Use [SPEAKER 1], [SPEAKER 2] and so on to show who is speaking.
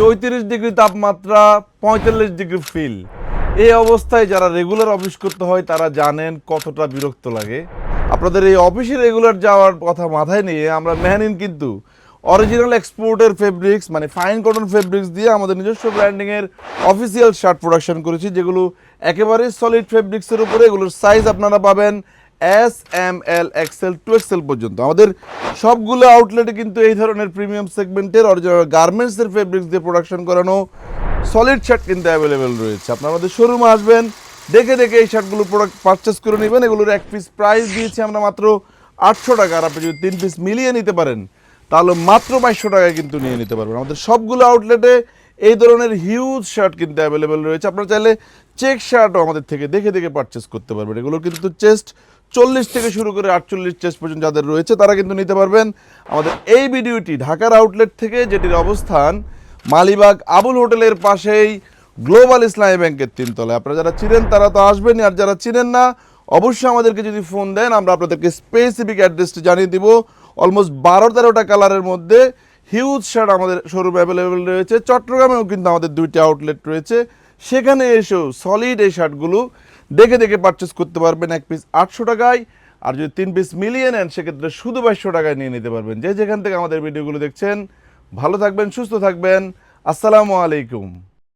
[SPEAKER 1] চৌত্রিশ ডিগ্রি তাপমাত্রা, পঁয়তাল্লিশ ডিগ্রি ফিল। এই অবস্থায় যারা রেগুলার অফিস করতে হয়, তারা জানেন কতটা বিরক্ত লাগে। আপনাদের এই অফিসে রেগুলার যাওয়ার কথা মাথায় নিয়ে আমরা মেহনিন কিন্তু অরিজিনাল এক্সপোর্টের ফেব্রিক্স মানে ফাইন কটন ফেব্রিক্স দিয়ে আমাদের নিজস্ব ব্র্যান্ডিংয়ের অফিসিয়াল শার্ট প্রোডাকশন করেছি, যেগুলো একেবারে সলিড ফেব্রিক্সের উপরে, এগুলোর সাইজ আপনারা পাবেন S M L XL two XL পর্যন্ত। আমাদের সবগুলো আউটলেটে কিন্তু এই ধরনের প্রিমিয়াম সেগমেন্টের অরিজিনাল গার্মেন্টসের ফেব্রিক্স দিয়ে প্রোডাকশন করানো সলিড শার্ট কিন্তু অ্যাভেলেবেল রয়েছে। আপনারা আমাদের শোরুমে আসবেন, দেখে দেখে এই শার্টগুলো প্রোডাক্ট পারচেস করে নেবেন। এগুলোর এক পিস প্রাইস দিয়েছি আমরা মাত্র আটশো টাকা। আর আপনি যদি তিন পিস মিলিয়ে নিতে পারেন, তাহলে মাত্র বাইশশো টাকায় কিন্তু নিয়ে নিতে পারবেন। আমাদের সবগুলো আউটলেটে এই ধরনের হিউজ শার্ট কিন্তু অ্যাভেলেবেল রয়েছে। আপনারা চাইলে চেক শার্টও আমাদের থেকে দেখে দেখে পারচেস করতে পারবেন। এগুলো কিন্তু চেস্ট চল্লিশ থেকে শুরু করে আটচল্লিশ চেস্ট পর্যন্ত যাদের রয়েছে, তারা কিন্তু নিতে পারবেন। আমাদের এই ভিডিওটি ঢাকার আউটলেট থেকে, যেটির অবস্থান মালিবাগ আবুল হোটেলের পাশেই গ্লোবাল ইসলামী ব্যাংকের তিনতলায়। আপনারা যারা চিনেন, তারা তো আসবেনই আর যারা চিনেন না, অবশ্যই আমাদেরকে যদি ফোন দেন, আমরা আপনাদেরকে স্পেসিফিক অ্যাড্রেসটি জানিয়ে দিব। অলমোস্ট বারো তেরোটা কালারের মধ্যে হিউজ শার্ট আমাদের শোরুম অ্যাভেলেবেল রয়েছে। চট্টগ্রামেও কিন্তু আমাদের দুইটি আউটলেট রয়েছে। সেখানে এসেও সলিড এই শার্টগুলো দেখে দেখে পারচেস করতে পারবেন এক পিস আটশো টাকায়। আর যদি তিন পিস মিলিয়ে নেন, সেক্ষেত্রে শুধু বাইশশো টাকায় নিয়ে নিতে পারবেন। যে যেখান থেকে আমাদের ভিডিওগুলো দেখছেন, ভালো থাকবেন, সুস্থ থাকবেন। আসসালামু আলাইকুম।